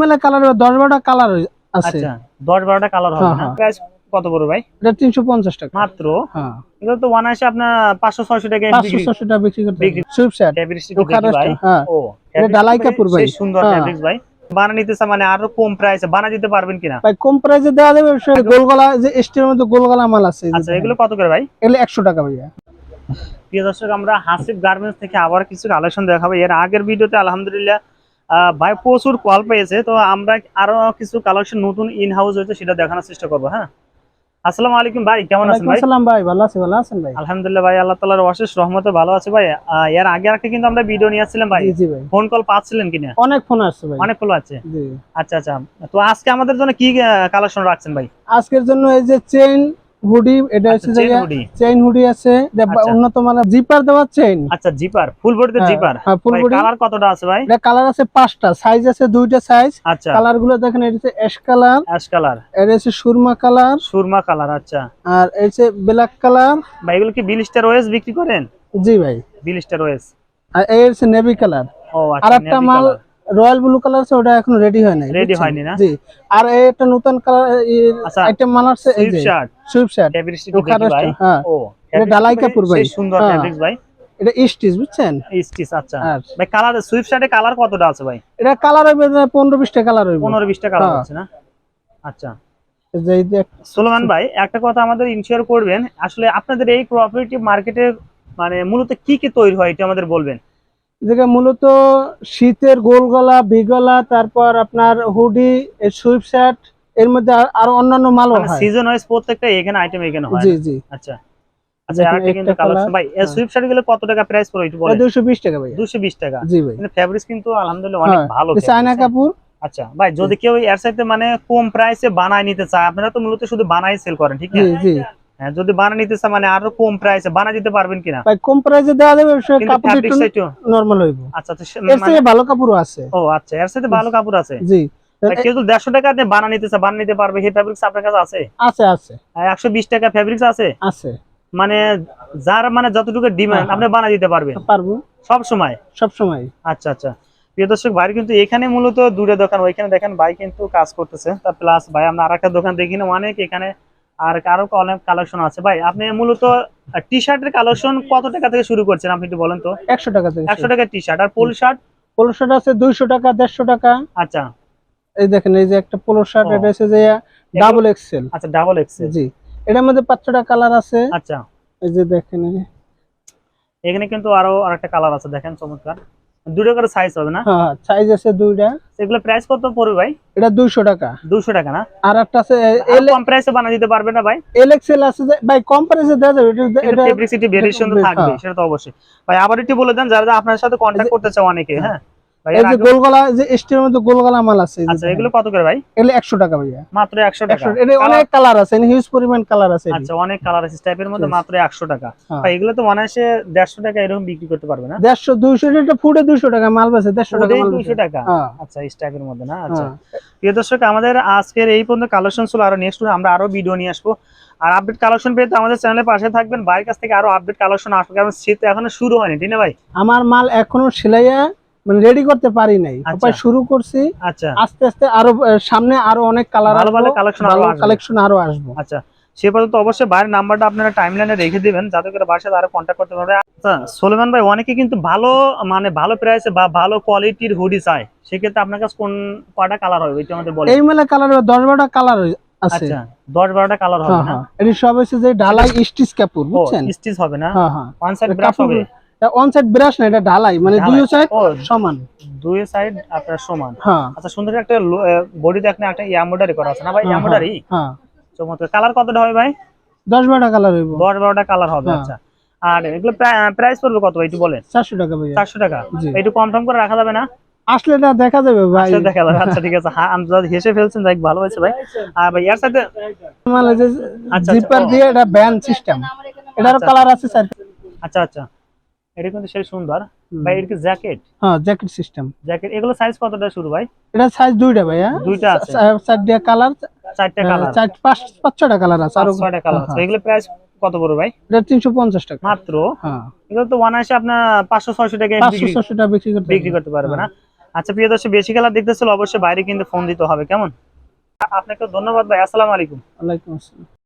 মেলা কালার দশ বারোটা কালার আছে। আচ্ছা দশ বারোটা কালার হবে হ্যাঁ, হ্যাঁ। প্রাইস কত পড়বে ভাই? এটা তিনশো পঞ্চাশ টাকা। মাত্র? হ্যাঁ। এগুলো তো ওয়ান আপনার পাঁচশো ছয়শো টাকা পাঁচশো ছশো টাকা বিক্রি করতে সুইপ স্যার ভাই। ও এটা fabrics কাপড় ভাই। সুন্দর। ফ্যাব্রিক্স ভাই। বানা নিতেছে মানে আরও কম প্রাইসে বানা দিতে পারবেন কিনা? ভাই কম প্রাইসে দেওয়া যাবে গোলগলা যে স্টিলের মধ্যে গোলগলা মাল আছে। আচ্ছা এগুলো কত করে ভাই? এগুলো একশো টাকা ভাইয়া। প্রিয় দর্শক আমরা হাসিফ গার্মেন্টস থেকে আবার কিছু কালেকশন দেখাবো। এর আগের ভিডিওতে আলহামদুলিল্লাহ ভাই প্রচুর কল পেয়েছে তো আমরা আরও কিছু কালেকশন নতুন ইন হাউস হয়েছে সেটা দেখানোর চেষ্টা করব হ্যাঁ? আসসালামু আলাইকুম ভাই কেমন আছেন ভাই? আসসালাম ভাই ভালো আছি ভালো আছেন ভাই? আলহামদুলিল্লাহ ভাই আল্লাহ তালার অশেষ রহমতে ভালো আছে ভাই। এর আগে একটা কিন্তু আমরা ভিডিও নিয়ে আসছিলাম ভাই। জি জি ভাই। ফোন কল পাচ্ছিলেন কিনা? অনেক ফোন আসছে ভাই। অনেক কল আছে? জি। আচ্ছা আচ্ছা। তো আজকে আমাদের জন্য কি কালেকশন রাখছেন ভাই? আজকের জন্য এই যে চেইন হুডি এটা আচ্ছা, হচ্ছে। Chain hoodie. আছে। আচ্ছা। উন্নত মানের জিপার দেওয়া চেইন আচ্ছা জিপার ফুল বডিতে জিপার হ্যাঁ, full body। কালার কতটা আছে ভাই? এটা কালার আছে পাঁচটা সাইজ আছে দুইটা সাইজ আচ্ছা। কালারগুলো দেখেন এটা হচ্ছে অ্যাশ কালার অ্যাশ কালার এটা হচ্ছে সুরমা কালার সুরমা কালার আচ্ছা। আর এই হচ্ছে ব্ল্যাক কালার ভাই এগুলো কি বিলিস্টার ওয়েস বিক্রি করেন? জি ভাই। বিলিস্টার ওয়েস আর এই হচ্ছে নেভি কালার ও আর আচ্ছা একটা মাল। রয়্যাল ব্লু কালার আছে ওটা এখনও রেডি হয় নাই বুঝছেন? হয়নি না? জি। আর এই একটা নতুন কালার আচ্ছা, আইটেম মাল আছে এই যে শার্ট সুইপ শার্ট হ্যাঁ। ও এটা ডালাই ভাই, কাপড় ভাই। সেই সুন্দর হ্যাঁ। ভাই। এটা স্টিচ বুঝছেন? স্টিচ আচ্ছা। ভাই কালার সুইফট শার্টে কালার কতটা আছে ভাই? এটা কালার হইবে পনেরো বিশটা কালার হইবে পনেরো বিশটা কালার হ্যাঁ। আছে না? আচ্ছা। এই যে এই সুলেমান ভাই একটা কথা আমাদের ইনশিওর করবেন। আসলে আপনাদের এই কোঅপারেটিভ মার্কেটে মানে মূলত কি কি তৈরি হয় এটা আমাদের বলবেন। যেটা মূলত শীতের গোল গলা বিগলা তারপর আপনার হুডি সুইপ শার্ট এর মধ্যে আর- অন্যান্য মালও মানে হয়। সিজন ওয়াইজ প্রত্যেকটা এখানে আইটেম এখানে হয় জি জি। আচ্ছা। আচ্ছা আরেকটা কিন্তু একটা ভাই এই হ্যাঁ। শার্টগুলো কত টাকা প্রাইস পড়ে একটু বলেন? টাকা ভাই 220 টাকা। জি ভাই। কিন্তু ফেব্রিক্স কিন্তু আলহামদুলিল্লাহ অনেক হ্যাঁ, ভালো চায়না হ্যাঁ। কাপড় আচ্ছা ভাই যদি কেউ এর সাথে মানে কম প্রাইসে বানায় নিতে চায় আপনারা তো মূলত শুধু বানাই সেল করেন ঠিক জি। হ্যাঁ যদি বানায় নিতে মানে আরও কম প্রাইসে বানায় দিতে পারবেন কিনা? ভাই কম প্রাইসে দেওয়া যাবে কাপড় একটু নরমাল হইব। আচ্ছা তো এর মানে- থেকে ভালো কাপড়ও আছে। ও আচ্ছা এর সাথে ভালো কাপড় আছে? জি। ভাই, কেউ টাকা দিয়ে বানা নিতে চায় বানা নিতে পারবে। সেই ফ্যাব্রিক্স আপনার কাছে আছে? আছে আছে। একশো বিশ টাকা ফ্যাব্রিক্স আছে? আছে। মানে যার মানে যতটুকু ডিমান্ড হ্যাঁ, আপনি বানা দিতে পারবেন। পারব। সব সময়? সব সময়। আচ্ছা আচ্ছা। প্রিয় দর্শক ভাই কিন্তু এখানে মূলত দুটো দোকান ওইখানে দেখেন ভাই কিন্তু কাজ করতেছে। প্লাস ভাই আমরা আরেকটা দোকান দেখি না অনেক এখানে আর কারও অনেক কালেকশন আছে। ভাই আপনি মূলত টি শার্টের কালেকশন কত টাকা থেকে শুরু করছেন আপনি একটু বলেন তো? একশো টাকা থেকে একশো টাকা টি শার্ট আর পোল শার্ট পোলো শার্ট আছে দুইশো টাকা দেড়শো টাকা। আচ্ছা। এই দেখেন এই যে একটা পোলো শার্ট এটা হচ্ছে যে ডাবল এক্সেল আচ্ছা ডাবল এক্সেল জি। এটার মধ্যে পাঁচ ছটা কালার আছে। আচ্ছা। এই যে দেখেন এখানে কিন্তু আরও আরেকটা কালার আছে দেখেন চমৎকার। দুটো করে সাইজ হবে না? হ্যাঁ সাইজ আছে দুইটা। এগুলো প্রাইস কত পড়বে ভাই? এটা দুইশো টাকা। 200 টাকা না? আর একটা আছে এল কম প্রাইসে বানা দিতে পারবে না ভাই? এল এক্সেল আছে ভাই কম প্রাইসে দেওয়া যাবে এটা- এটা ফেব্রিসিটি ভেরিয়েশন তো হ্যাঁ। থাকবে সেটা তো অবশ্যই। ভাই আবার একটু বলে দেন যারা আপনার সাথে কন্টাক্ট করতে চাও অনেকে হ্যাঁ? এই যে গোলগলা যে স্টিলের মধ্যে গোলগলা মাল আছে আচ্ছা এগুলো কত করে ভাই? এগুলো টাকা ভাইয়া। মাত্র একশো টাকা। এটা অনেক কালার আছে হিউজ পরিমাণ কালার আছে আচ্ছা অনেক কালার আছে টাইপের মধ্যে মাত্র একশো টাকা। হ্যাঁ। ভাই এগুলো তো অনায়াসে দেড়শো টাকা এরকম বিক্রি করতে পারবে না? এটা ফুটে টাকা মাল টাকা মাল হ্যাঁ। আচ্ছা এই টাইপের মধ্যে না? আচ্ছা। হ্যাঁ। প্রিয় দর্শক আমাদের আজকের এই পর্যন্ত কালেকশন ছিল আরও নেক্সট আমরা আরও ভিডিও নিয়ে আসব। আর আপডেট কালেকশন পেতে আমাদের চ্যানেলের পাশে থাকবেন। বাইরের কাছ থেকে আরও আপডেট কালেকশন আসবে কারণ শীত এখনও শুরু হয়নি ঠিক না ভাই? আমার মাল এখনও সেলাইয়া মানে রেডি করতে পারি নাই। আচ্ছা। সবাই শুরু করছি। আচ্ছা। আস্তে আস্তে আরও সামনে আরও অনেক কালার ভালো ভালো collection আরও কালেকশন আরও আসব। আচ্ছা সে পর্যন্ত অবশ্যই বাইরের নাম্বারটা আপনারা টাইমলাইনে রেখে দিবেন যাতে করে বাসায় আরও কন্ট্যাক্ট করতে পারবে। আচ্ছা সোলেমান ভাই অনেকে কিন্তু ভালো মানে ভালো প্রাইসে বা ভালো কোয়ালিটির হুডি চায়। সেক্ষেত্রে আপনার কাছে কোন কয়টা কালার হবে? এটা আমাদের বলেন। এই মেলা কালার দশ বারোটা কালার আছে। আচ্ছা দশ বারোটা কালার হবে হ্যাঁ না? হ্যাঁ। এটি সব হচ্ছে যে ঢালাই স্টিচ কাপড় বুঝছেন? স্টিচ হবে না? হ্যাঁ হ্যাঁ। ওয়ান সাইড ব্রাশ হবে? এটা অন সাইড ব্রাশ না এটা ঢালাই? মানে দুই সাইড সমান? দুই সাইড আপনার সমান। হ্যাঁ। আচ্ছা সুন্দর একটা বডি দেখেন একটা এমব্রয়ডারি করা আছে না ভাই? হ্যাঁ, এমব্রয়ডারি হ্যাঁ। চমৎকার কালার কতটা হবে ভাই? দশ বারোটা কালার হইব। দশ বারোটা কালার হবে হ্যাঁ। আচ্ছা। আর এগুলো প্রাইস পড়বে কত ভাই একটু বলেন? চারশো টাকা ভাইয়া। চারশো টাকা? জি। একটু কনফার্ম করে রাখা যাবে না? আসলে এটা দেখা যাবে ভাই। আচ্ছা দেখা যাবে আচ্ছা ঠিক আছে। হ্যাঁ আমি যদি হেসে ফেলছেন যাই ভালো হয়েছে ভাই। আর ভাই এর সাথে মানে যে আচ্ছা, জিপার দিয়ে এটা ব্যান সিস্টেম এটার আচ্ছা, কালার আছে স্যার আচ্ছা আচ্ছা। এটা কিন্তু সেই সুন্দর। ভাই এর কি জ্যাকেট? হ্যাঁ জ্যাকেট সিস্টেম জ্যাকেট। এগুলো সাইজ কতটা শুরু ভাই? এটা সাইজ দুইটা ভাইয়া দুইটা আছে। চা- চার দিয়া কালার চারটা কালার চার পাঁচ পাঁচ ছটা কালার আছে। আরও ছয়টা কালার আছে। হ্যাঁ, এগুলো প্রাইস কত বড় ভাই? এটা তিনশো পঞ্চাশ টাকা। মাত্র? হ্যাঁ। এগুলো তো ওয়ান আসে আপনার পাঁচশো ছয়শো টাকা পাঁচশো বিক্রি ছশো টাকা বিক্রি করতে বিক্রি করতে পারবে না? আচ্ছা প্রিয় দর্শক বেশি কালার দেখতেছিল অবশ্যই বাইরে কিন্তু ফোন দিতে হবে। কেমন? আপনাকে ধন্যবাদ ভাই। আসসালামু আলাইকুম। ওয়ালাইকুম আসসালাম।